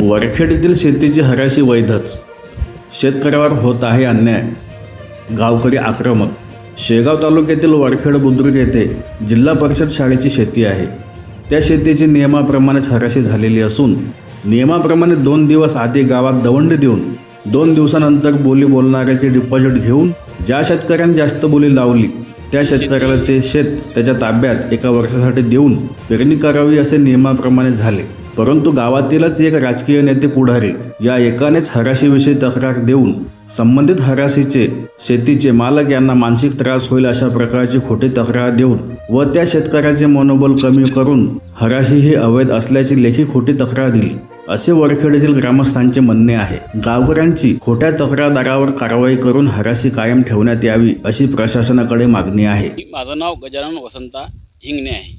वरखेड येथील शेतीची हराशी वैधच. शेतकऱ्यावर होत आहे अन्याय. गावकरी आक्रमक. शेगाव तालुक्यातील वरखेड बुद्रुक येथे जिल्हा परिषद शाळेची शेती आहे. त्या शेतीची नियमाप्रमाणेच हराशी झालेली असून नियमाप्रमाणे दोन दिवस आधी गावात दवंडी देऊन दोन दिवसानंतर बोली बोलणाऱ्याचे डिपॉझिट घेऊन ज्या शेतकऱ्यांनी जास्त बोली लावली त्या शेतकऱ्याला ते शेत त्याच्या ताब्यात एका वर्षासाठी देऊन पेरणी करावी असे नियमाप्रमाणे झाले. परंतु गावातीलच एक राजकीय नेते पुढारी या एकानेच हराशीविषयी तक्रार देऊन संबंधित हराशीचे शेतीचे मालक यांना मानसिक त्रास होईल अशा प्रकारची खोटी तक्रार देऊन व त्या शेतकऱ्याचे मनोबल कमी करून हराशी ही अवैध असल्याची लेखी खोटी तक्रार दिली. असे वरखेडेतील ग्रामस्थांचे म्हणणे आहे गावकऱ्यांची खोट्या तक्रारदारावर कारवाई करून हराशी कायम ठेवण्यात यावी अशी प्रशासनाकडे मागणी आहे. माझं नाव गजानन वसंता हिंगणे आहे.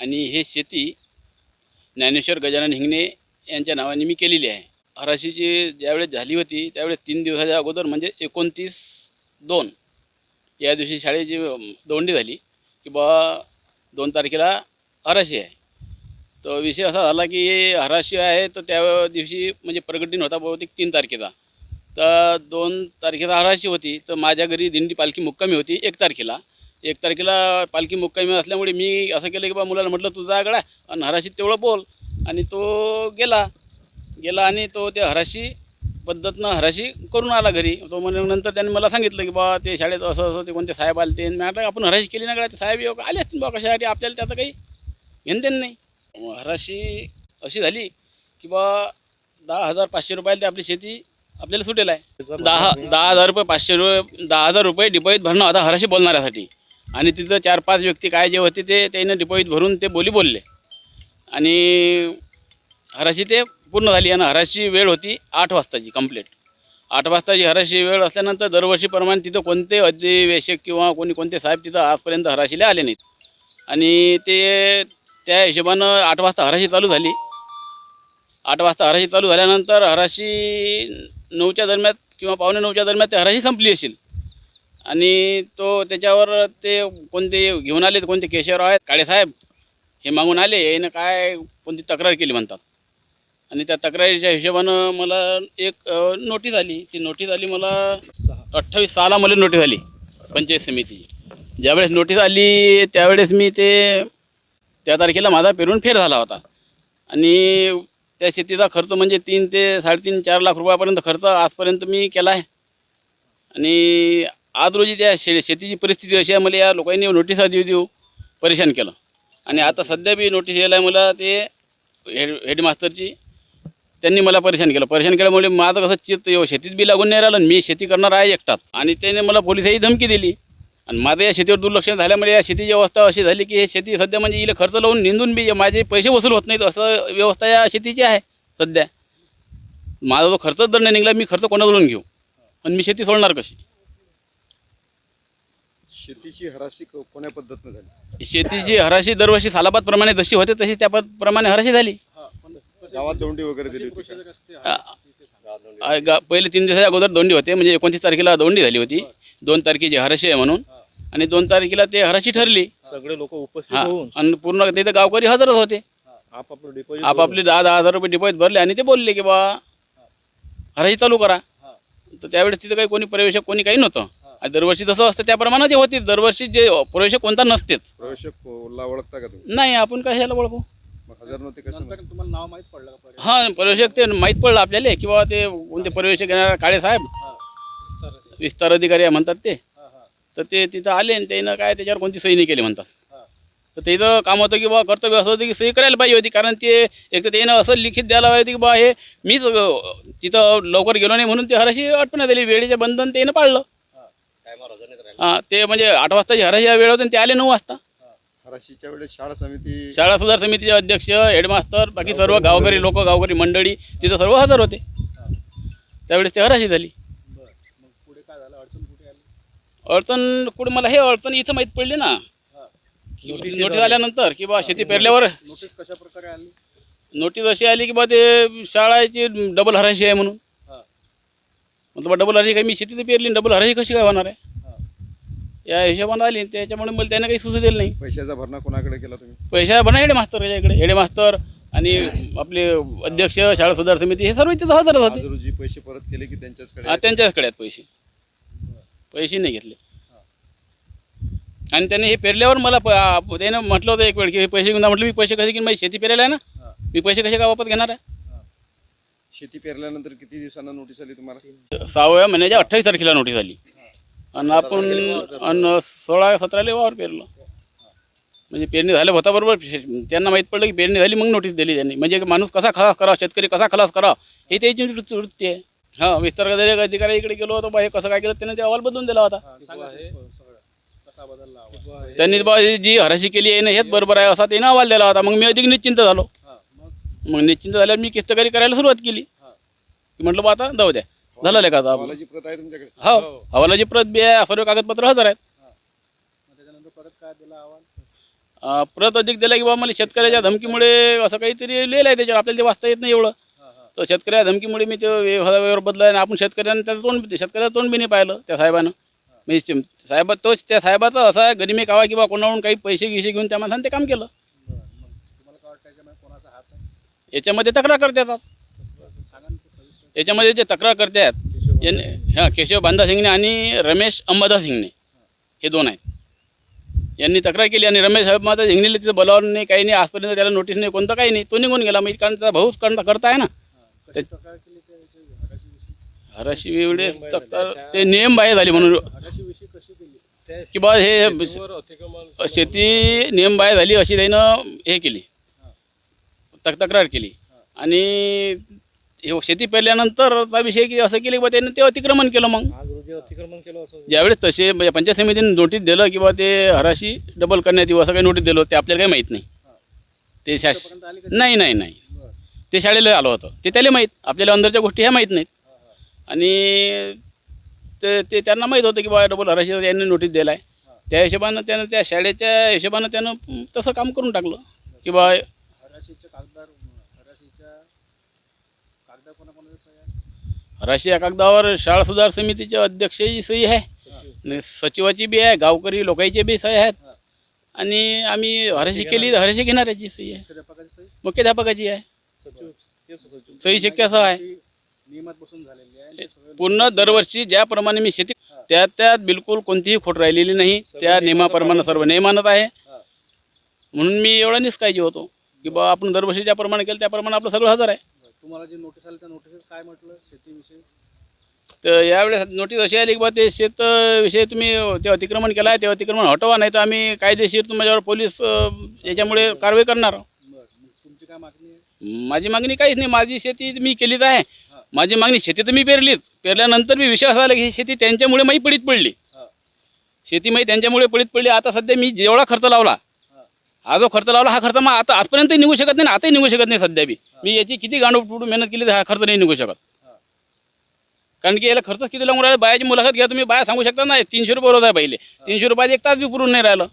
आणि हे शेती ज्ञानेश्वर गजानन हिंगणे यांच्या नावाने मी केलेली आहे. हराशीची ज्यावेळेस झाली होती त्यावेळेस तीन दिवसाच्या अगोदर म्हणजे एकोणतीस दोन या दिवशी शाळेची दोंडी झाली की बा दोन तारखेला हराशी आहे. तर विषय असा झाला की हराशी आहे तर त्या दिवशी म्हणजे प्रगट दिन होता बहुतेक तीन तारखेचा. तर दोन तारखेला हराशी होती तर माझ्या घरी दिंडी पालखी मुक्कामी होती एक तारखेला. एक तारखेला पालखी मुक्कामी असल्यामुळे मी असं केलं की बा मुलाला म्हटलं तू जा गडा आणि हराशीत तेवढं बोल. आणि तो गेला. गेला आणि तो त्या हराशी पद्धतनं हराशी करून आला घरी. तो म्हणे नंतर त्यांनी मला सांगितलं की बा ते शाळेत असं असं ते कोणते साहेब आले ते. म्हटलं आपण हराशी केली ना गड्या? ते साहेब येऊ आले असतील बा कशासाठी? आपल्याला त्याचं काही घेणदेन नाही. मग हराशी अशी झाली की बा दहा हजार पाचशे रुपयाला ते आपली शेती आपल्याला सुटेल आहे. दहा दहा हजार रुपये पाचशे रुपये दहा हजार रुपये डिपॉझिट भरणं आता हराशी बोलणाऱ्यासाठी. आणि तिथं चार पाच व्यक्ती काय जे होते ते त्यानं डिपॉझिट भरून ते बोली बोलले. आणि हराशी ते पूर्ण झाली आणि हराशी वेळ होती आठ वाजताची कंप्लीट आठ वाजताची हराशी वेळ असल्यानंतर दरवर्षीप्रमाणे तिथं कोणते अधिवेशक किंवा कोणी कोणते साहेब तिथं आजपर्यंत हराशीला आले नाहीत. आणि ते त्या हिशोबानं आठ वाजता हराशी चालू झाली. आठ वाजता हराशी चालू झाल्यानंतर हराशी नऊच्या दरम्यान किंवा पावणे नऊच्या दरम्यान ते हराशी संपली असेल. आणि तो त्याच्यावर ते कोणते घेऊन आले कोणते केशवराव आहेत काळेसाहेब हे मागून आले यानं काय कोणती तक्रार केली म्हणतात. आणि त्या तक्रारीच्या हिशोबानं मला एक नोटीस आली. ती नोटीस आली मला अठ्ठावीस सहाला मला नोटीस आली पंचायत समितीची. ज्यावेळेस नोटीस आली त्यावेळेस मी ते त्या तारखेला माझा पेरून फेर झाला होता. आणि त्या शेतीचा खर्च म्हणजे तीन ते साडेतीन चार लाख रुपयापर्यंत खर्च आजपर्यंत मी केला आहे. आणि आज रोजी त्या शे शेतीची परिस्थिती अशी आहे मला या लोकांनी नोटिसा देऊ देऊ परेशान केलं. आणि आता सध्या बी नोटीस यायला आहे मला ते हेड हेडमास्टरची त्यांनी मला परेशान केलं. परेशान केल्यामुळे माझं कसं चित्त येऊ शेतीत बी लागून नाही राहिलं मी शेती करणार आहे एकटाच. आणि त्याने मला पोलिसाही धमकी दिली. आणि माझं या शेतीवर दुर्लक्ष झाल्यामुळे या शेतीची अवस्था अशी झाली की हे शेती सध्या म्हणजे इला खर्च लावून निंदून बी माझे पैसे वसूल होत नाहीत असं व्यवस्था या शेतीची आहे सध्या. माझा जो खर्चच जर नाही निघाला मी खर्च कोणाकडून घेऊ? आणि मी शेती सोडणार कशी? शेतीची हराशी को- कोण्या पद्धतीने झाली? शेतीची हराशी दरवर्षी सालाबादप्रमाणे जशी होते तशी त्या प्रमाणे हराशी झाली. गावात दोंडी वगैरे दिली होती का? गा- पहिले तीन दिवसाच्या अगोदर दोंडी होते म्हणजे एकोणतीस तारखेला दोंडी झाली होती. दोन तारखेची हराशी आहे म्हणून. आणि दोन तारखेला ते हराशी ठरली. सगळे लोक उपस्थित हा. होऊन. आणि पूर्ण तिथे गावकरी हजरच होते. आपापलं डिपॉझिट आपापले दहा दहा हजार रुपये डिपॉझिट भरले आणि ते बोलले की बा हराशी चालू करा. तर त्यावेळेस तिथं काही कोणी प्रवेशक कोणी काही नव्हतं. आणि दरवर्षी जसं असतं त्याप्रमाणे ते होते दरवर्षी जे प्रवेशक कोणता नसतेच प्रवेशक ला ओळखता का तुम्ही? नाही आपण कशाला ओळखू? मग हजार नव्हते कसं माहिती? तुम्हाला नाव माहीत पडलं का पर्यंत? हां प्रवेशक ते माहीत पडलं आपल्याला की बाबा ते कोणते प्रवेशक येणार काळे साहेब? विस्तार अधिकारी. आहे म्हणतात ते. तर ते तिथं आले आणि त्यानं काय त्याच्यावर कोणती सही नाही केली म्हणतात. तर त्याचं काम होतं की बा कर्तव्य असं होतं की सही करायला पाहिजे होती कारण ते एक तर त्यानं असं लिखित द्यायला पाहिजे की बा हे मीच अं, तिथं लवकर गेलो नाही म्हणून ते हराशी अटपण्यात आली. वेळेचे बंधन त्यानं पाळलं. ते म्हणजे आठ वाजताची हराशी वेळ होती आणि ते आले नऊ वाजता. हराशीच्या वेळेस शाळा समिती शाळा सुधार समितीचे अध्यक्ष हेडमास्तर बाकी सर्व गावकरी लोक गावकरी मंडळी तिथं सर्व हजर होते. त्यावेळेस ते हराशी झाली. मग पुढे काय झालं? अडचण कुठे आली? अडचण कुठे? मला हे अडचण इथं माहीत पडली ना. नोटीस आल्यानंतर की बा शेती पेरल्यावर नोटीस कशा प्रकारे आली? नोटीस अशी आली की बा ते शाळाची डबल हराशी आहे म्हणून. मग डबल हराशी काय मी शेती तर पेरली डबल हराशी कशी काय होणार आहे. या हिशोबानं आली त्याच्यामुळे मला त्यानं काही सुचू दिलं नाही. पैशाचा भरणा कोणाकडे केला तुम्ही? पैसा बना हेडे मास्तर याच्याकडे. हेडे मास्तर आणि आपले अध्यक्ष शाळा सुधार समिती हे सर्व तिथं होते. रोजी पैसे परत केले की त्यांच्याचकडे हा? त्यांच्याचकडे आहेत पैसे. पैसे नाही घेतले. आणि त्याने हे पेरल्यावर मला प- आ- त्यानं म्हटलं होतं एक वेळ की हे पैसे घेऊन जा. म्हटलं मी पैसे कसे घेऊन माझी शेती पेरायला आहे ना. मी पैसे कसे का वापस घेणार आहे? शेती पेरल्यानंतर किती दिवसांना नोटीस आली तुम्हाला? सहाव्या महिन्याच्या अठ्ठावीस तारखेला नोटीस आली. आणि आपण आणि सोळा सतराला वावर पेरलं. म्हणजे पेरणी झाल्या होता बरोबर. त्यांना माहीत पडलं की पेरणी झाली मग नोटीस दिली त्यांनी. म्हणजे माणूस कसा खलास करावा शेतकरी कसा खलास करावा हे त्याची वृत्ती आहे. हां विस्तार अधिकारी इकडे गेलो होतो बा हे कसं काय केलं त्याने ते अहवाल बदलून दिला होता? त्यांनी बा जी हराशी केली आहे ना हेच बरोबर आहे असा त्याने अहवाल दिला होता. मग मी अधिक निश्चिंत झालो. मग निश्चिंत झाल्यावर मी किस्तकारी करायला सुरुवात केली. की म्हटलं बा आता जाऊ द्या. झालं लेखा आता? आपलं. अहवालाची प्रत आहे तुमच्याकडे? हो. अहवालाची प्रत बी आहे सर्व कागदपत्र हजर आहेत. त्याच्यानंतर परत काय दिला प्रत अधिक दिला की बा मला शेतकऱ्याच्या धमकीमुळे असं काहीतरी लिहिलं आहे त्याच्यावर. आपल्याला ते वाचता येत नाही एवढं. तर शेतकऱ्या धमकीमुळे मी ते व्यवहार बदला आणि आपण शेतकऱ्यांना त्याचं तोंड शेतकऱ्याचं तोंड बी नाही पाहिलं त्या साहेबानं. म्हणजे साहेबा तोच त्या साहेबाचा असा आहे गरिमी कावा किंवा कोणाकडून काही पैसे गिसे घेऊन त्या माणसाने ते काम केलं बरं मग तुम्हाला काय वाटतं याच्यामध्ये कोणाचा हात आहे याच्यामध्ये तक्रार करते येतात सांगा ना ते सविस्तर याच्यामध्ये जे तक्रार करते आहेत यांनी हां केशव बांधा सिंगने आणि रमेश अंबादास सिंगने हे दोन आहेत. यांनी तक्रार केली आणि रमेश अंबादास सिंगने तिथं बोलावलं नाही काही नाही आजपर्यंत त्याला नोटीस नाही कोणतं काही नाही तो निघून गेला. म्हणजे कारण त्याचा भाऊच करता करता आहे ना हराशी एवढे तक्रार ते नियम बाह्य झाले म्हणून. हराशीविषयी कशी केली? की बा हे शेती नियम बाह्य झाली अशी त्यानं हे केली. तक तक्रार केली. आणि हे शेती पेरल्यानंतरचा विषय की असं केलं की बा त्यानं ते अतिक्रमण केलं मग. अतिक्रमण केलं ज्यावेळेस तसे म्हणजे पंचायत समितीने नोटीस दिलं किंवा ते हराशी डबल करण्यात येऊ असं काही नोटीस दिलं ते आपल्याला काही माहीत नाही. ते का नाही नाही नाही. ते शाळेला आलं होतं. ते त्याला माहीत. आपल्याला अंदरच्या गोष्टी ह्या माहीत नाहीत. आणि ते ते त्यांना माहीत होतं की बा डबल हराशी यांनी नोटीस दिला आहे त्या हिशोबानं त्यानं त्या शाळेच्या हिशोबानं त्यानं तसं काम करून टाकलं. की बा आहेत? हराशी या कागदावर शाळा सुधार समितीच्या अध्यक्षाची सही आहे. आणि सचिवाची बी आहे गावकरी लोकांची बी सही आहेत. आणि आम्ही हराशी केली हराशी घेणाऱ्याची सही आहे. मुख्याध्यापकाची आहे. सही शक्य असं आहे. पूर्ण दरवर्षी ज्याप्रमाणे मी शेती त्यात त्यात बिलकुल कोणतीही खोट राहिलेली नाही. त्या नियमाप्रमाणे सर्व नियमानच आहे. म्हणून मी एवढा निष्काळजी होतो की बा आपण दरवर्षी ज्याप्रमाणे केलं त्याप्रमाणे आपलं सगळं हजर आहे. तुम्हाला जी नोटीस आली त्या नोटीस काय म्हटलं? शेतीविषयी तर यावेळेस नोटीस अशी आली की बा ते शेत अं, विषयी तुम्ही ते अतिक्रमण केलं आहे ते अतिक्रमण हटवा नाही तर आम्ही कायदेशीर तुमच्यावर पोलीस याच्यामुळे कारवाई करणार. तुमची काय मागणी आहे? माझी मागणी काहीच नाही. माझी शेती मी केलीच आहे. माझी मागणी शेती तर मी पेरलीच. पेरल्यानंतर मी विश्वास आला की ही शेती त्यांच्यामुळे माही पडीत पडली. शेती माही त्यांच्यामुळे पडीत पडली. आता सध्या मी जेवढा खर्च लावला हा जो खर्च लावला हा खर्च मग आता आजपर्यंतही निघू शकत नाही आताही निघू शकत नाही सध्या बी. मी याची किती गांडूळ टुडू मेहनत केली तर हा खर्च नाही निघू शकत. कारण की याला खर्च किती लागून राहिला? बायाची मुलाखत घ्या तुम्ही. बाया सांगू शकता नाही. तीनशे रुपये रोज आहे पहिले. तीनशे रुपयात एक तास बी पुरून नाही राहिलं.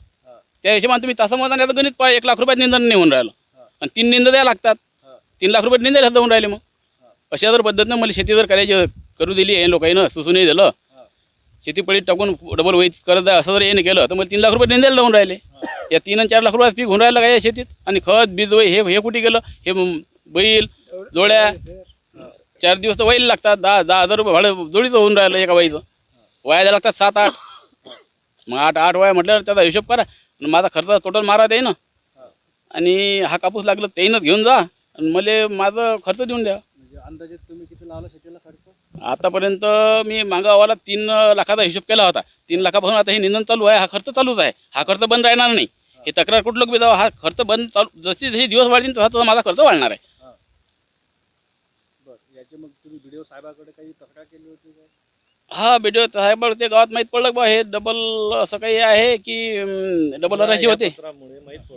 त्या हिशोबाने तुम्ही तासा मग आता गणित पहा, एक लाख रुपयात निंदन नाही होऊन राहिलं. आणि तीन निंद द्या लागतात. तीन लाख रुपये निंदायला जाऊन राहिले मग. अशा जर पद्धतीनं मला शेती जर करायची करू दिली आहे लोकांना सुसूनही दिलं शेती पडीत टाकून डबल वैत करत असं जर येणं केलं तर मला तीन लाख रुपये निंदायला जाऊन राहिले. या तीन आणि चार लाख रुपयात पीक होऊन राहिलं काय या शेतीत? आणि खत बीज वय हे हे कुठे गेलं? हे बैल जोड्या चार दिवस तर वैल लागतात. दहा दहा हजार रुपये भाडं जोडीचं होऊन राहिलं एका बाईचं. वाया लागतात सात आठ. मग आठ आठ वाया म्हटल्यावर त्याचा हिशोब करा. आणि माझा खर्च टोटल मारा आहे ना आणि हा कापूस लागला त्याईनंच घेऊन जा. आणि मला माझं खर्च देऊन द्या. म्हणजे अंदाजे तुम्ही किती लावला शेतीला खर्च? आतापर्यंत मी मागा अहवालात तीन लाखाचा हिशोब केला होता. तीन लाखापासून आता हे निंदन चालू आहे. हा खर्च चालूच आहे. हा खर्च बंद राहणार नाही. हे तक्रार कुठलं बी जावं हा खर्च बंद चालू जशी जशी दिवस वाढतील तसा तसा माझा खर्च वाढणार आहे. बरं याचे मग तुम्ही व्हिडिओ साहेबाकडे काही तक्रार केली होती का? हा व्हिडिओ साहेब ते गावात माहीत पडलं बा हे डबल असं काही आहे की अं, डबल हराशी होते.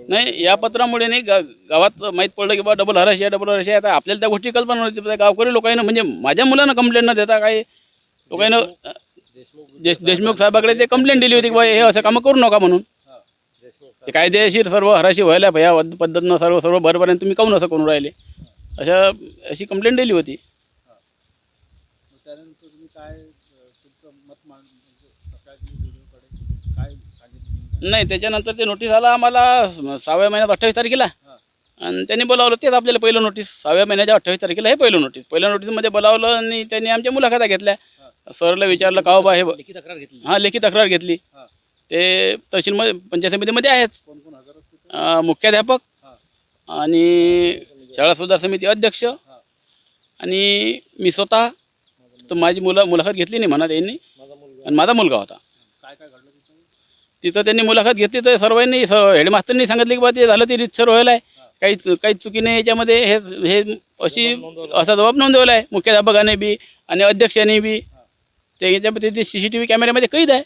नाही या पत्रामुळे नाही गा गावात माहीत पडलं की बा डबल हराशी आहे डबल हराशी आहे. आता आपल्याला त्या गोष्टी कल्पना नव्हती पण त्या गावकरी लोकांना म्हणजे माझ्या मुलांना कंप्लेंट न देता काही लोकांना देश देशमुख साहेबाकडे ते कंप्लेंट दिली होती की बा हे असं कामं करू नका म्हणून. ते कायदेशीर सर्व हराशी व्हायला भया पद्धतीनं सर्व सर्व बरोबर तुम्ही काऊन असं करून राहिले? अशा अशी कंप्लेंट दिली होती. मग त्यानंतर तुम्ही काय अं, तुमचं मत मांड म्हणजे काय सांगितलं नाही त्याच्यानंतर ते नोटीस आला आम्हाला सहाव्या महिन्यात अठ्ठावीस तारखेला. आणि त्यांनी बोलावलं तेच आपल्याला पहिलं नोटीस सहाव्या महिन्याच्या अठ्ठावीस तारखेला हे पहिलं नोटीस पहिल्या नोटीसमध्ये बोलावलं आणि त्यांनी आमच्या मुलाखता घेतल्या. सरला विचारलं का हो बा हे ब- लेखी तक्रार घेतली. हां लेखी तक्रार घेतली. ते तहसीलमध्ये पंचायत समितीमध्ये आहेत. मुख्याध्यापक आणि शाळा सुधार समिती अध्यक्ष आणि मी स्वतः. तर माझी मुलं मुलाखत घेतली नाही म्हणा त्यांनी. आणि माझा मुलगा होता. तिथं त्यांनी मुलाखत घेतली तर सर्वांनी स हेडमास्टरनी सांगितलं की बा ते झालं ते रितसर व्हायला आहे. काही काही चुकी नाही याच्यामध्ये. हे हे अशी असा जबाब नोंदवला आहे. मुख्याध्यापकाने बी आणि अध्यक्षाने बी. ते याच्यामध्ये ते सी सी टी व्ही कॅमेऱ्यामध्ये कैद आहे.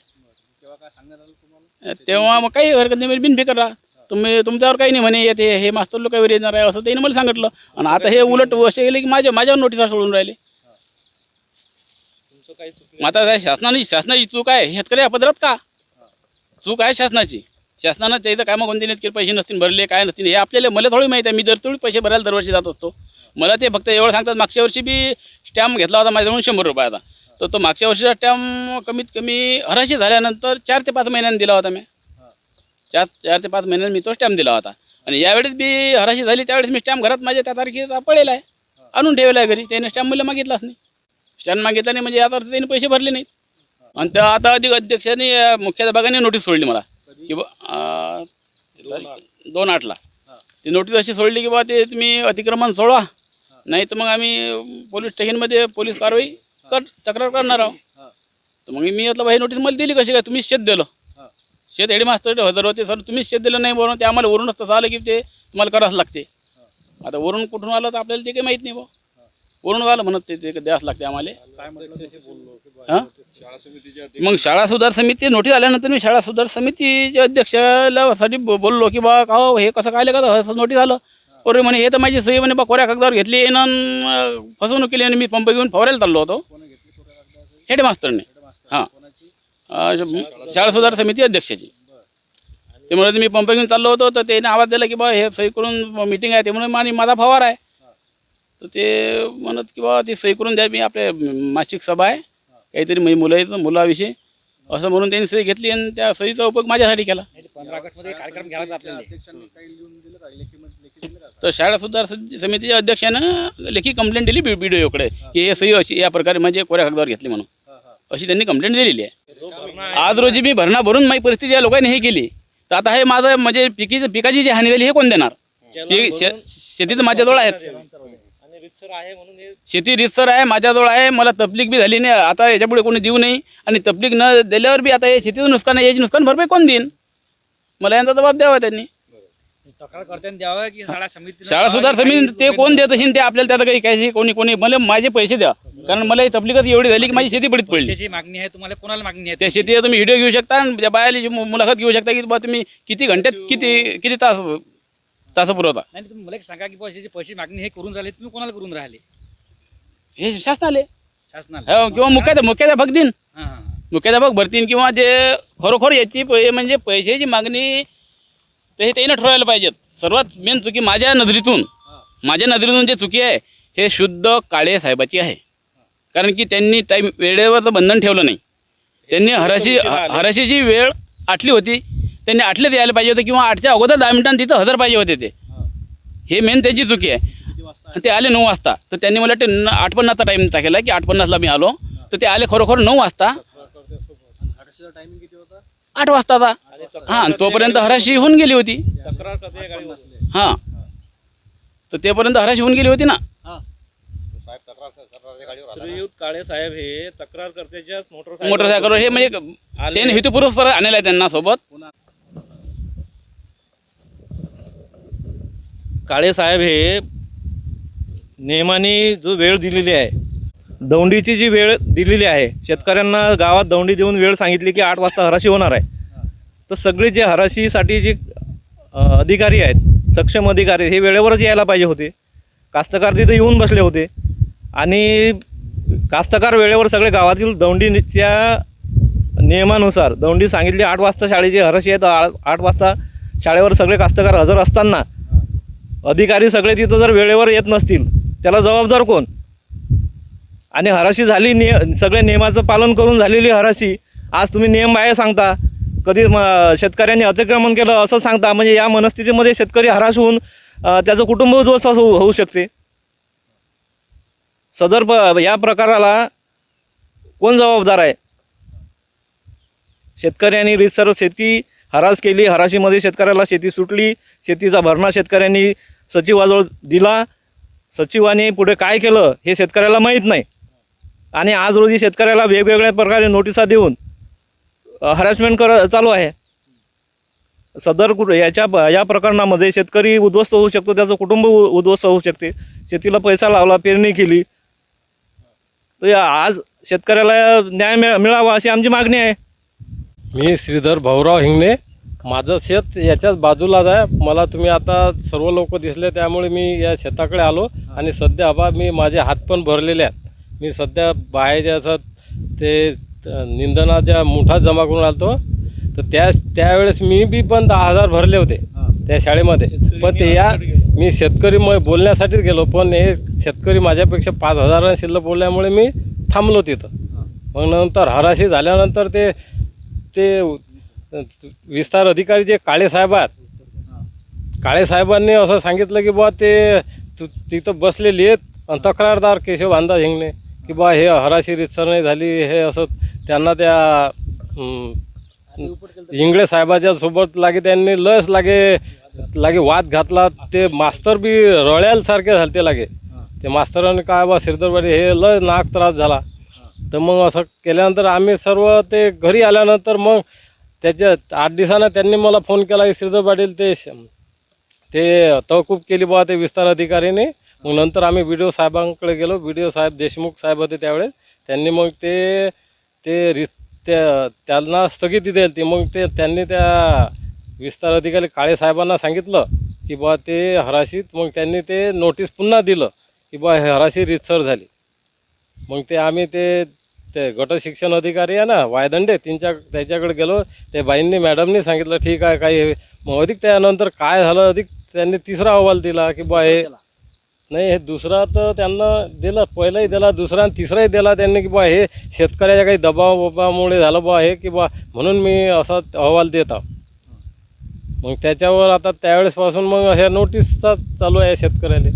तेव्हा काय मग काही हरकत नाही बिनफिकर राहा तुम्ही तुमच्यावर काही नाही म्हणे येते हे मास्तर लोकांवर येणार आहे असं त्यांनी मला सांगितलं. आणि आता हे उलट असे गेले की माझ्या माझ्यावर नोटीस सोडून राहिले. मग आता काय शासनाने शासनाची चूक आहे. शेतकरी अपदरात का? चूक आहे शासनाची. शासनानं त्याचं कामं कोणते नाहीत की पैसे नसतील भरले काय नसतील हे आपल्याला मला थोडी माहिती आहे. मी दर थोडी पैसे भरायला दरवर्षी जात असतो. मला ते फक्त एवढं सांगतात मागच्या वर्षी बी स्टॅम्प घेतला होता माझ्याकडून शंभर रुपयाचा तर तो मागच्या वर्षीचा टॅम कमीत कमी हराशी झाल्यानंतर चार ते पाच महिन्यांनी दिला होता मी. चार चार ते पाच महिन्यांनी मी तो स्टॅम्प दिला होता. आणि यावेळेस बी हराशी झाली त्यावेळेस मी स्टॅम्प घरात माझ्या त्या तारखेचा पडेला आहे. आणून ठेवला आहे घरी. त्याने स्टॅम्प मला मागितलाच नाही. स्टॅम्प मागितला नाही म्हणजे आता त्याने पैसे भरले नाहीत. आणि त्या आता अधिक अध्यक्षाने मुख्याध्यापकाने नोटीस सोडली मला. की बा दोन आठला. ती नोटीस अशी सोडली की बा ते तुम्ही अतिक्रमण सोडवा. नाही तर मग आम्ही पोलीस स्टेशनमध्ये पोलीस कारवाई कर तक्रार करणार आहोत तर मग मी म्हटलं ही नोटीस मला दिली कशी काय? तुम्हीच शेत दिलं. शेत हेडमास्टर हजर होते सर तुम्हीच शेत दिलं नाही बरोबर ते आम्हाला वरूनच तसं आलं की ते तुम्हाला करावंच लागते. आता वरून कुठून आलं तर आपल्याला ते काही माहीत नाही बा वरून आलं म्हणत ते ते द्यावंच लागते आम्हाला. हां? मग शाळा सुधार समिती नोटीस आल्यानंतर मी शाळा सुधार समितीच्या अध्यक्षाला साठी बोललो की बा का हो, हे कसं काय का? असं नोटीस आलं. अरे म्हणे हे तर माझी सही म्हणे बा कोऱ्या कागदावर घेतली ना फसवणूक केली आणि मी पंप घेऊन फवारायला चाललो होतो? हेडमास्टरने. हेडमास्टर. हां. शाळा सुधार समिती अध्यक्षाची. ते म्हणत मी पंप घेऊन चाललो होतो. तर त्याने आवाज दिला की बा हे सही करून मीटिंग आहे. ते म्हणून आणि माझा फवार आहे. तर ते म्हणत की बा ती सही करून द्या मी आपल्या मासिक सभा आहे. काहीतरी म्हणजे मुलं आहेत मुलाविषयी. असं म्हणून त्यांनी सही घेतली आणि त्या सहीचा उपयोग माझ्यासाठी केला. पंधरा ऑगस्टमध्ये कार्यक्रम घ्यायला तर शाळा सुधार समितीच्या अध्यक्षानं लेखी कंप्लेंट दिली बी बी डी की हे सही अशी या प्रकारे म्हणजे कोऱ्या कागदावर घेतली म्हणून. अशी त्यांनी कंप्लेंट दिलेली आहे. आज रोजी मी भरणा भरून माझी परिस्थिती या लोकांनी हे केली. तर आता हे माझं म्हणजे पिकीचं पिकाची जी हानी झाली हे कोण देणार? पीक शेती तर माझ्याजवळ आहेत. हे शेती रितसर आहे माझ्याजवळ आहे. मला तपलीक बी झाली नाही. आता याच्यापुढे कोणी देऊ नाही. आणि तपलीक न दिल्यावर बी आता हे शेतीचं नुकसान आहे. याची नुकसान भरपाई कोण देईन? मला यांचा जबाब द्यावा त्यांनी. तक्रार करताना द्यावं की शाळा समिती शाळा सुधार समिती ते कोण देत असेल ते आपल्याला त्यात काही काही कोणी कोणी मला माझे पैसे द्या. कारण मला ही तपलीकच एवढी झाली की माझी शेती पडीत पडली. त्याची मागणी आहे तुम्हाला कोणाला मागणी आहे? त्या शेतीचा तुम्ही व्हिडिओ घेऊ शकता आणि त्या बायाली मु- मुलाखत घेऊ शकता की बा तुम्ही किती घंट्यात किती किती तास तास पुरवता? नाही तुम्ही मला एक सांगा की त्याची पैसे मागणी हे करून राहिले तुम्ही कोणाला करून राहिले? हे शासनाले. शासनाला. हो, किंवा मुख्याध्यापक मुख्याध्यापक दिन हां हां. मुख्याध्यापक भरतीन किंवा जे खरोखर याची पै- म्हणजे पैशाची मागणी तर हे त्यानं ठरवायला पाहिजेत. सर्वात मेन चुकी माझ्या नजरेतून माझ्या नजरेतून जे चुकी आहे हे शुद्ध काळे साहेबाची आहे. कारण की त्यांनी टाईम वेळेवरचं बंधन ठेवलं नाही. त्यांनी हराशी हराशीची वेळ आठली होती. त्यांनी आठल्यात यायला पाहिजे होतं किंवा आठच्या अगोदर दहा मिनिटांनी तिथं हजर पाहिजे होते ते. हे मेन त्यांची चुकी आहे. ते आले नऊ वाजता. तर त्यांनी मला वाटते आठ पन्नासचा टाईम टाकेला की आठ पन्नासला मी आलो. तर ते आले खरोखर नऊ वाजता हर्षचा टायमिंग किती होता आठ वाजताचा हां आणि तोपर्यंत हराशी होऊन गेली होती. तक्रार करते गाडी बसले हां. तर तेपर्यंत हराशी होऊन गेली होती ना. श्रीयुत काळे साहेब हे तक्रार करतेच्याच मोटरसायकल मोटरसायकलवर हे म्हणजे त्याने हेतुपुरस्पर आणलेलं आहे त्यांना सोबत. काळे साहेब हे नियमाने जो वेळ दिलेली आहे दौंडीची जी वेळ दिलेली आहे शेतकऱ्यांना गावात दौंडी देऊन वेळ सांगितली की आठ वाजता हराशी होणार आहे. तर सगळे जे हराशीसाठी जे अधिकारी आहेत सक्षम अधिकारी हे वेळेवरच यायला पाहिजे होते. कास्तकार तिथे येऊन बसले होते. आणि कास्तकार वेळेवर सगळे गावातील दौंडीच्या नियमानुसार दौंडी सांगितली आठ वाजता शाळेची हरशी आहे तर आठ वाजता शाळेवर सगळे कास्तकार हजर असताना अधिकारी सगळे तिथं जर वेळेवर येत नसतील त्याला जबाबदार कोण? आणि हराशी झाली निय सगळे नियमाचं पालन करून झालेली हराशी. आज तुम्ही नियम बाहेर सांगता. कधी म शेतकऱ्यांनी अतिक्रमण केलं असं सांगता. म्हणजे या मनस्थितीमध्ये शेतकरी हराश होऊन त्याचं कुटुंब उद्ध्वस्त होऊ होऊ शकते. सदर प या प्रकाराला कोण जबाबदार आहे? शेतकऱ्यांनी रितसर शेती हरास केली. हराशीमध्ये शेतकऱ्याला शेती सुटली. शेतीचा भरणा शेतकऱ्यांनी सचिवाजवळ दिला. सचिवाने पुढे काय केलं हे शेतकऱ्याला माहीत नाही. आणि आज रोजी शेतकऱ्याला वेगवेगळ्या प्रकारे नोटिसा देऊन हॅरॅसमेंट कर चालू आहे. सदर कुठ याच्या या प्रकरणामध्ये शेतकरी उद्ध्वस्त होऊ शकतो त्याचं कुटुंब उद्ध्वस्त होऊ शकते. शेतीला पैसा लावला पेरणी केली. तर या आज शेतकऱ्याला न्याय मिळावा अशी आमची मागणी आहे. मी श्रीधर भाऊराव हिंगणे. माझं शेत याच्याच बाजूलाच आहे. मला तुम्ही आता सर्व लोक दिसले त्यामुळे मी या शेताकडे आलो. आणि सध्या आबा मी माझे हात पण भरलेले आहेत. मी सध्या बाहेरच्या असं ते निंदनाच्या मुठात जमा करून आलतो. तर त्या त्यावेळेस मी बी पण दहा हजार भरले होते त्या शाळेमध्ये. पण ते या मी शेतकरी म बोलण्यासाठीच गेलो पण हे शेतकरी माझ्यापेक्षा पाच हजारांनी शिल्लक बोलल्यामुळे मी थांबलो तिथं. मग नंतर हराशी झाल्यानंतर ते ते विस्तार अधिकारी जे काळे साहेब आहेत काळे साहेबांनी असं सांगितलं की बुवा ते तु तिथं बसलेली आहेत आणि तक्रारदार केशव अंदाज हिंगणे. की बुवा हे हराशी रितसर नाही झाली हे असं त्यांना त्या इंगळे साहेबाच्या सोबत लागे त्यांनी लस लागे लागे वाद घातला. ते मास्तर बी रळ्यालसारखे झाले ते लागे. ते मास्तरांनी काय बा सिरदरवाडी हे लय नाक त्रास झाला. तर मग असं केल्यानंतर आम्ही सर्व ते घरी आल्यानंतर मग त्याच्या आठ दिवसानं त्यांनी मला फोन केला की श्रीधर पाटील ते श- ते तहकूब केली बुवा ते विस्तार अधिकारीने. मग नंतर आम्ही बी डी ओ साहेबांकडे गेलो. बी डी ओ साहेब देशमुख साहेब होते त्यावेळेस. त्यांनी मग ते ते रि त्या त्यांना स्थगिती दिली. ती मग ते त्यांनी त्या विस्तार अधिकारी काळे साहेबांना सांगितलं की बुवा ते हराशीत मग त्यांनी ते नोटीस पुन्हा दिलं की बुवा हे हराशी रितसर झाली. मग ते आम्ही ते ते गट शिक्षण अधिकारी आहे ना वायदंडे त्यांच्या त्याच्याकडे गेलो. ते बाईंनी मॅडमनी सांगितलं ठीक आहे काही मग अधिक त्यानंतर काय झालं? अधिक त्यांनी तिसरा अहवाल दिला की बा हे नाही हे दुसरा तर त्यांना दिला पहिलाही दिला दुसरा आणि तिसराही दिला त्यांनी की बा हे शेतकऱ्याच्या काही दबाव बबामुळे झालं बा हे की बा म्हणून मी असा अहवाल देत आहो. मग त्याच्यावर आता त्यावेळेसपासून मग ह्या नोटीसचा चालू आहे शेतकऱ्याला.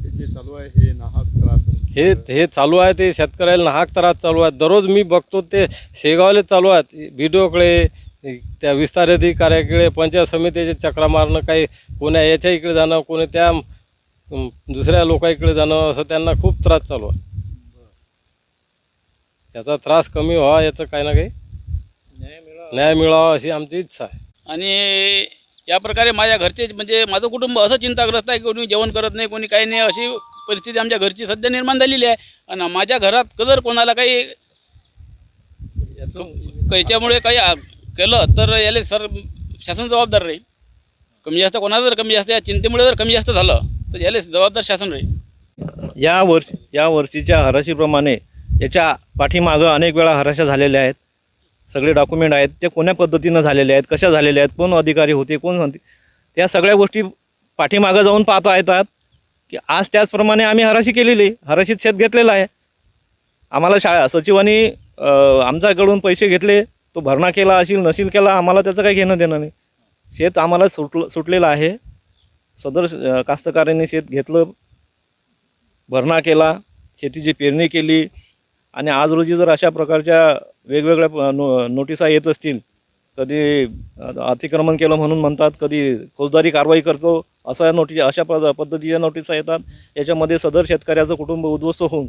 हे जे चालू आहे हे नाहक त्रास हे हे चालू आहे ते शेतकऱ्याला नाहक त्रास चालू आहे. दररोज मी बघतो ते शेगावले चालू आहेत. व्हिडिओकडे त्या विस्तार अधिकाऱ्याकडे पंचायत समितीचे चक्रा मारणं काही कोण्या याच्या इकडे जाणं कोणी त्या दुसऱ्या लोकांकडे जाणं असं त्यांना खूप त्रास चालू आहे. याचा त्रास कमी व्हावा याचं काही ना काही न्याय मिळावा. अशी आमची इच्छा आहे. आणि या प्रकारे माझ्या घरचे म्हणजे माझं कुटुंब असं चिंताग्रस्त आहे कोणी जेवण करत नाही कोणी काही नाही अशी परिस्थिती आमच्या घरची सध्या निर्माण झालेली आहे. आणि माझ्या घरात जर कोणाला काही याच्यामुळे काही केलं तर याला सर शासन जबाबदार राहील. कमी जास्त कोणाचं जर कमी जास्त या चिंतेमुळे जर कमी जास्त झालं तर याला जबाबदार शासन राहील या वर्ष या वर्षीच्या हराशीप्रमाणे याच्या पाठीमागं अनेक वेळा हराशा झालेल्या आहेत. सगळे डॉक्युमेंट आहेत ते कोण्या पद्धतीनं झालेले आहेत कशा झालेल्या आहेत कोण अधिकारी होते कोण त्या सगळ्या गोष्टी पाठीमागं जाऊन पाहता येतात की आज त्याचप्रमाणे आम्ही हराशी केलेली आहे. हराशीत शेत घेतलेलं आहे. आम्हाला शाळा सचिवांनी आमच्याकडून पैसे घेतले तो भरणा केला असेल नशील केला आम्हाला त्याचं काही घेणं देणं नाही. शेत आम्हाला सुटलं सुटलेलं आहे. सदर अं, कास्तकारांनी शेत घेतलं भरणा केला शेतीची पेरणी केली आणि आज रोजी जर अशा प्रकारच्या वेगवेगळ्या प- नो नोटिसा येत असतील कधी अतिक्रमण केलं म्हणून म्हणतात कधी फौजदारी कारवाई करतो असा नोटिस अशा पद पद्धतीच्या नोटिसा येतात. याच्यामध्ये सदर शेतकऱ्याचं कुटुंब उद्ध्वस्त होऊन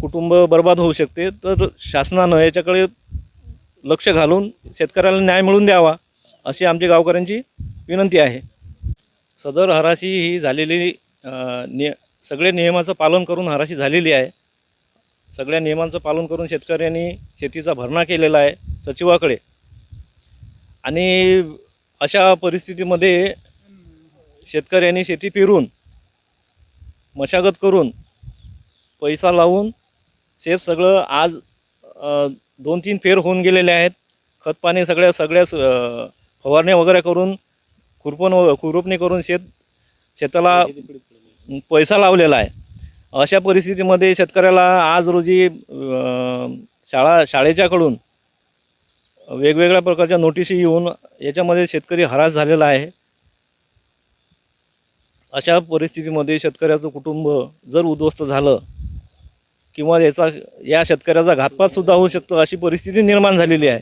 कुटुंब बर्बाद होऊ शकते. तर शासनानं याच्याकडे लक्ष घालून शेतकऱ्याला न्याय मिळून द्यावा. अशी आमची गावकऱ्यांची विनंती आहे. सदर हराशी ही झालेली नि निय सगळे नियमाचं पालन करून हराशी झालेली आहे. सगळ्या नियमांचं पालन करून शेतकऱ्यांनी शेतीचा भरणा केलेला आहे सचिवाकडे. आणि अशा परिस्थितीमध्ये शेतकऱ्यांनी शेती पेरून मशागत करून पैसा लावून शेत सगळं आज दोन तीन फेर होऊन गेलेले आहेत. खतपाणी सगळ्या सगळ्या फवारणी वगैरे करून खुरपण व- खुरपणी करून शेत शेताला पैसा लावलेला आहे. अशा परिस्थितीमध्ये शेतकऱ्याला आज रोजी शाळा शाळेच्याकडून वेगवेगळ्या प्रकारच्या नोटिसी येऊन याच्यामध्ये शेतकरी हराश झालेला आहे. अशा परिस्थितीमध्ये शेतकऱ्याचं कुटुंब जर उद्ध्वस्त झालं किंवा याचा या शेतकऱ्याचा घातपातसुद्धा होऊ शकतो अशी परिस्थिती निर्माण झालेली आहे.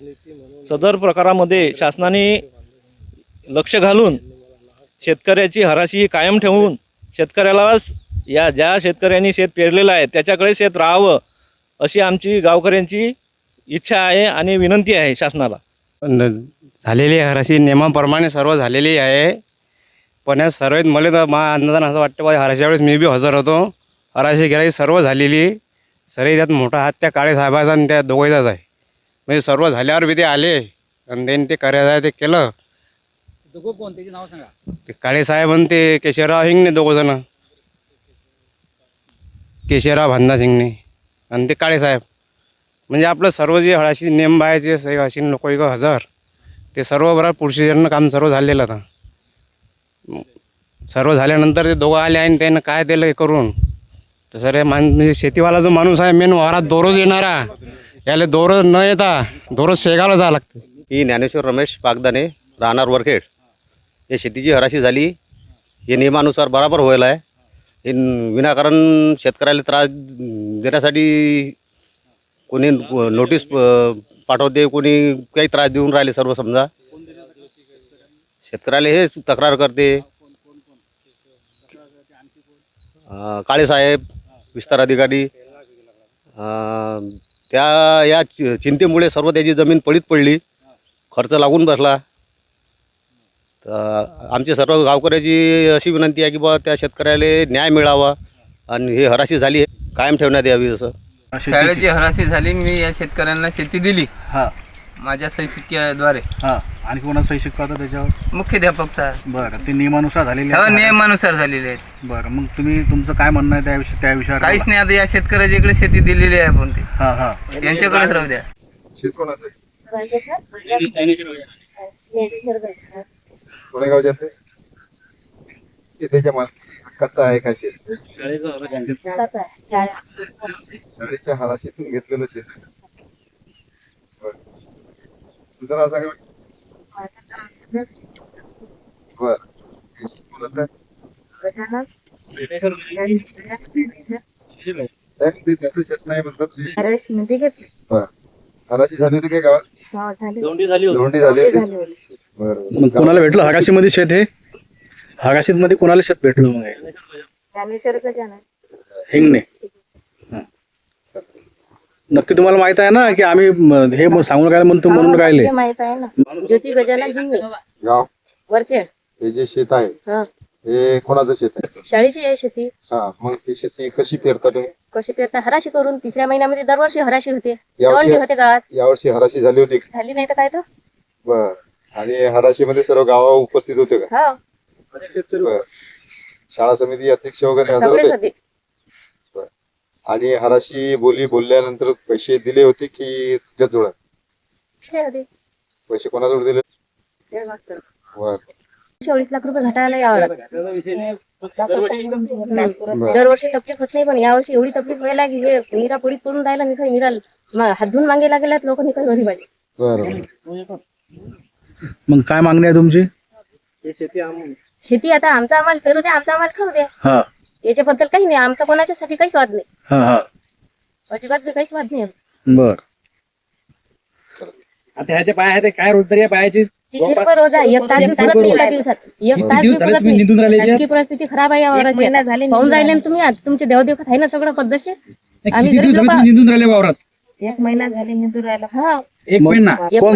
सदर प्रकारामध्ये शासनाने लक्ष घालून शेतकऱ्याची हराशी कायम ठेवून शेतकऱ्याला या ज्या शेतकऱ्यांनी शेत पेरलेलं आहे त्याच्याकडे शेत राहावं अशी आमची गावकऱ्यांची इच्छा आहे आणि विनंती आहे शासनाला. झालेली हराशी नियमाप्रमाणे सर्व झालेली आहे. पण या सर्वात मला तर मा अन्नदान असं वाटतं बा हराशीच्या वेळेस मी बी हजर होतो. हराशी गिराई सर्व झालेली. सरे त्यात मोठा हात त्या काळे साहेबाचा आणि त्या दोघांचाच आहे. म्हणजे सर्व झाल्यावर बी ते आले. आणि त्यांनी ते करायचं आहे ते केलं. दोघं कोण? त्याची नाव सांगा. ते काळे साहेब आणि ते केशवराव हिंगणे दोघंजणं केशवराव भांदा सिंगणे आणि ते काळे साहेब. म्हणजे आपलं सर्व जे हळाशी नेम बायाचे सहीवासीन लोक इकडं हजर. ते सर्व बरोबर प्रोसिजरनं काम सर्व झालेलं आता. सर्व झाल्यानंतर ते दोघं आले आणि त्यानं काय दिलं हे करून. तर सर मान म्हणजे शेतीवाला जो माणूस आहे मेन वारात दोरच येणारा. याला दोरच न येता दोरच शेगावला जावं लागतं. ही ज्ञानेश्वर रमेश पागदाने राहणार वरखेड. हे शेतीची हराशी झाली. हे नियमानुसार बराबर व्हायला आहे. हे विनाकारण शेतकऱ्याला त्रास देण्यासाठी कोणी नोटीस पाठवते कोणी काही त्रास देऊन राहिले सर्व समजा. शेतकऱ्याला हे तक्रार करते. काळेसाहेब विस्तार अधिकारी त्या या चि- चिंतेमुळे सर्व त्याची जमीन पडीत पडली. खर्च लागून बसला. तर आमची सर्व गावकऱ्याची अशी विनंती आहे की बा त्या शेतकऱ्याला न्याय मिळावा आणि हे हराशी झाली आहे कायम ठेवण्यात यावी असं. शाळेची हराशी झाली मी या शेतकऱ्यांना शेती दिली. हा. माझ्या सही शिक्क्याद्वारे हा. आणि कोणाचा सही शिक्का होता त्याच्यावर मुख्याध्यापकचा बरं ते नियमानुसार झालेले हो आहे. नियमानुसार झालेले आहेत बरं मग तुम्ही तुमचं काय म्हणणं आहे त्याविषयी त्या विषयावर काहीच नाही आता या शेतकऱ्याच्या इकडे शेती दिलेली आहे आपण ते हा हा यांच्याकडेच राहू द्या शेत कोणाचं आहे? ज्ञानेश्वर कोण्या आहेत हक्काचं आहे का शेत शाळेच्या हराशीतून घेतलेलं शेत आहे. बरं. तुझं नाव सांगा बर हे कोणाचं त्याचं म्हणतात. बरं. हराशी झाली होती काय गावात दोंडी झाली होती धोंडी झाली होती बरं मग कोणाला भेटलं हराशीमध्ये शेत हे हराशीमध्ये कोणाला शेत भेटलं मग हे? हिंगणे हं. नक्की तुम्हाला माहीत आहे ना की आम्ही म, हे म- सांगून राहिले म्हणतो म्हणून राहिले. माहीत आहे ना. ज्योती गजानन जिंगे. गाव. वरखेड हे जे शेत आहे हा. हे कोणाचं शेत आहे? शाळेची आहे शेती. हा मग ही शेती कशी पेरता तुम्ही? कशी करता हराशी करून तिसऱ्या महिन्यामध्ये दरवर्षी हराशी होते. दवंडी होते गावात यावर्षी हराशी झाली होती. का? झाली नाही तर काय तर बर. आणि हराशीमध्ये सर्व गावा उपस्थित होते का? हो. बर. दुसऱ्या समिती अध्यक्ष वगैरे हजर सगळेच होते? होते. आणि हराशी बोली बोलल्यानंतर पैसे दिले होते की तुझ्याजवळ होते. पैसे कोणाजवळ दिले. बर. चोवीस लाख रुपये घटायला यावं लागतं. दरवर्षी तकलीफ होत नाही पण यावर्षी एवढी तकलीफ व्हायला की हे निरा पडीत पडून राहिला निखळ निरा धुवून मागे लागेलात लोक निखळ घरी पाहिजे. बर मग काय मागणी आहे तुमची? शेती आता आमचा आम्हाला पेरू द्या आमचा आम्हाला खाऊ द्या. हा. याच्याबद्दल काही नाही. आमचा कोणाच्यासाठी काहीच वाद नाही. हा हा. अजिबात बी काहीच वाद नाही बर. आता ह्याचे पाय आहे ते काय पायाची? रोज आहे. एक तास बी पुरत नाही एका दिवसात. एक तास बी दिवस झाले पुरत तुम्ही नाही. निंदून राहिले याच्यात? राजकीय परिस्थिती खराब आहे या वावराची. पाहून राहिले ना तुम्ही आज तुमचे देवदेवत आहे ना सगळं पद्धतशीर? आम्ही किती गरीब दिवस झाले लोकं- तुम्ही निंदून राहिले वावरात? एक महिना झाले निंदून राहिला. हा. एक महिना. कोण?